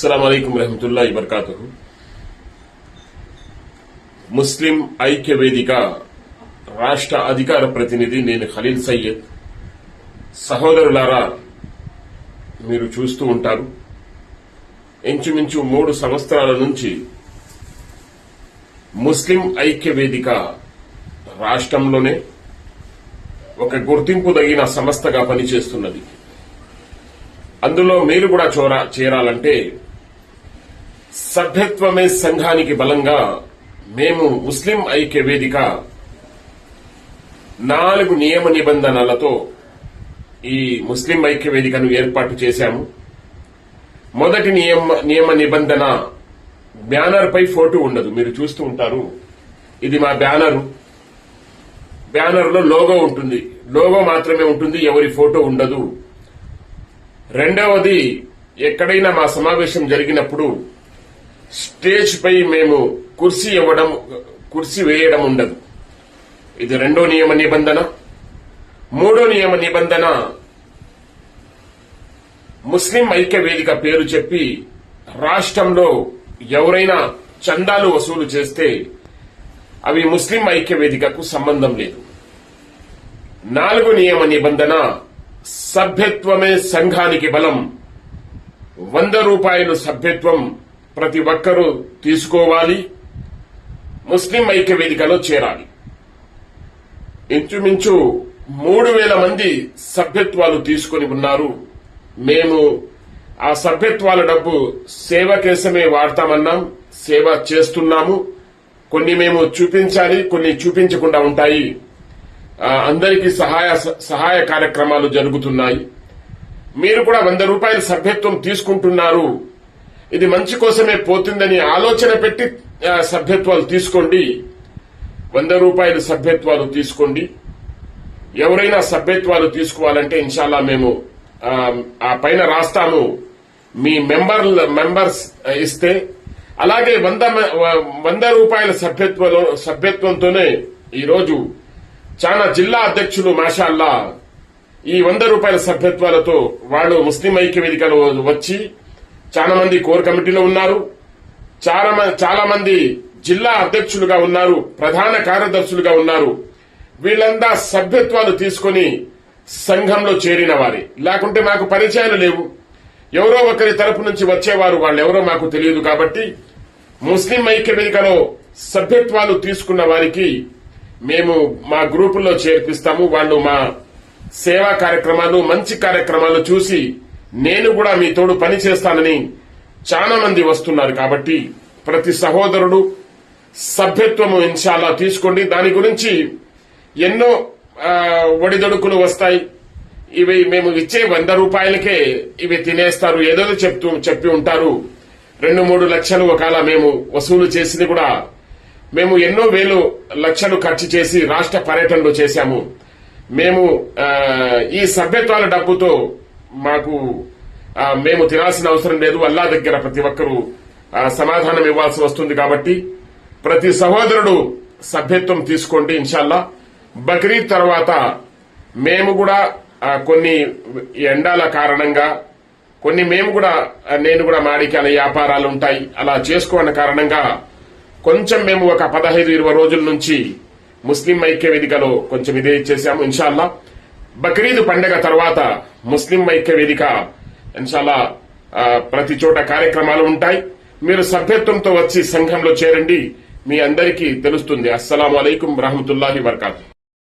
అస్సలం అయికం రహమతుల్లా ఇబర్కాతు ముస్లిం ఐక్య వేదిక రాష్ట్ర అధికార ప్రతినిధి నేను ఖలీల్ సయ్యద్ సహోదరులారా మీరు చూస్తూ ఉంటారు ఇంచుమించు మూడు సంవత్సరాల నుంచి ముస్లిం ఐక్య వేదిక రాష్ట్రంలోనే ఒక గుర్తింపు తగిన సంస్థగా పనిచేస్తున్నది. అందులో మీరు కూడా చోరా చేరాలంటే సభ్యత్వమే సంఘానికి బలంగా మేము ముస్లిం ఐక్య వేదిక నాలుగు నియమ నిబంధనలతో ఈ ముస్లిం ఐక్య వేదికను ఏర్పాటు చేశాము. మొదటి నియమ నియమ నిబంధన బ్యానర్ పై ఫోటో ఉండదు. మీరు చూస్తూ ఉంటారు. ఇది మా బ్యానరు. బ్యానర్లో లోగో ఉంటుంది. లోగో మాత్రమే ఉంటుంది. ఎవరి ఫోటో ఉండదు. రెండవది ఎక్కడైనా మా సమావేశం జరిగినప్పుడు స్టేజ్ పై మేము కుర్సీ ఇవ్వడం కుర్సీ వేయడం ఉండదు. ఇది రెండో నియమ నిబంధన. మూడో నియమ నిబంధన ముస్లిం ఐక్య వేదిక పేరు చెప్పి రాష్ట్రంలో ఎవరైనా చందాలు వసూలు చేస్తే అవి ముస్లిం ఐక్య వేదికకు సంబంధం లేదు. నాలుగు నియమ నిబంధన సభ్యత్వమే సంఘానికి బలం. వంద రూపాయలు సభ్యత్వం ప్రతి ఒక్కరూ తీసుకోవాలి. ముస్లిం ఐక్య వేదికలో చేరాలి. ఇంచుమించు మూడు వేల మంది సభ్యత్వాలు తీసుకొని ఉన్నారు. మేము ఆ సభ్యత్వాల డబ్బు సేవ కేసమే వాడతామన్నాం సేవ చేస్తున్నాము. కొన్ని మేము చూపించాలి కొన్ని చూపించకుండా ఉంటాయి. అందరికీ సహాయ సహాయ కార్యక్రమాలు జరుగుతున్నాయి. మీరు కూడా వంద రూపాయల సభ్యత్వం తీసుకుంటున్నారు. ఇది మంచి కోసమే పోతుందని ఆలోచన పెట్టి సభ్యత్వాలు తీసుకోండి. వంద రూపాయల సభ్యత్వాలు తీసుకోండి. ఎవరైనా సభ్యత్వాలు తీసుకోవాలంటే ఇన్షాల్లా మేము ఆ, పైన రాస్తాము మీ మెంబర్ మెంబర్స్ ఇస్తే. అలాగే వంద వంద రూపాయల సభ్యత్వంలో సభ్యత్వంతోనే ఈరోజు చాలా జిల్లా అధ్యక్షులు మాషాల్లా ఈ వంద రూపాయల సభ్యత్వాలతో వాళ్ళు ముస్లిం ఐక్య వేదికలో వచ్చి చాలా మంది కోర్ కమిటీలో ఉన్నారు. చాలా మ- చాలా మంది జిల్లా అధ్యక్షులుగా ఉన్నారు. ప్రధాన కార్యదర్శులుగా ఉన్నారు. వీళ్ళంతా సభ్యత్వాలు తీసుకొని సంఘంలో చేరిన వారి. లేకుంటే మాకు పరిచయాలు లేవు. ఎవరో ఒకరి తరపు నుంచి వచ్చేవారు వాళ్ళు ఎవరో మాకు తెలియదు కాబట్టి ముస్లిం ఐక్య వేదికలో సభ్యత్వాలు తీసుకున్న వారికి మేము మా గ్రూపుల్లో చేర్పిస్తాము. వాళ్ళు మా సేవా కార్యక్రమాలు మంచి కార్యక్రమాలు చూసి నేను కూడా మీ తోడు పని చేస్తానని చాలా మంది వస్తున్నారు కాబట్టి ప్రతి సహోదరుడు సభ్యత్వము ఇన్షాల్లా తీసుకోండి. దాని గురించి ఎన్నో ఒడిదొడుకులు వస్తాయి. ఇవి మేము ఇచ్చే వంద రూపాయలకే ఇవి తినేస్తారు. ఏదో చెప్తూ చెప్పి ఉంటారు. రెండు మూడు లక్షలు ఒకవేళ మేము వసూలు చేసింది కూడా మేము ఎన్నో వేలు లక్షలు ఖర్చు చేసి రాష్ట్ర పర్యటనలు చేశాము. మేము ఈ సభ్యత్వాల డబ్బుతో మాకు మేము తినాల్సిన అవసరం లేదు. అల్లా దగ్గర ప్రతి ఒక్కరూ సమాధానం ఇవ్వాల్సి వస్తుంది కాబట్టి ప్రతి సహోదరుడు సభ్యత్వం తీసుకోండి ఇన్షాల్లా. బక్రీద్ తర్వాత మేము కూడా కొన్ని ఎండాల కారణంగా కొన్ని మేము కూడా నేను కూడా మాడికి వ్యాపారాలు ఉంటాయి. అలా చేసుకోవడం కారణంగా కొంచెం మేము ఒక పదహైదు ఇరవై రోజుల నుంచి ముస్లిం ఐక్య వేదికలో కొంచెం ఇదే చేశాము ఇన్షాల్లా. బక్రీద్ పండగ తర్వాత ముస్లిం ఐక్య వేదిక ఇన్షాల్లా ప్రతి చోట కార్యక్రమాలు ఉంటాయి. మీరు సభ్యత్వంతో వచ్చి సంఘంలో చేరండి. మీ అందరికీ తెలుస్తుంది. అస్సలం అయికం రహమతుల్లాహి వర్కాతు